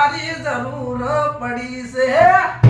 તારી જરૂર પડી છે.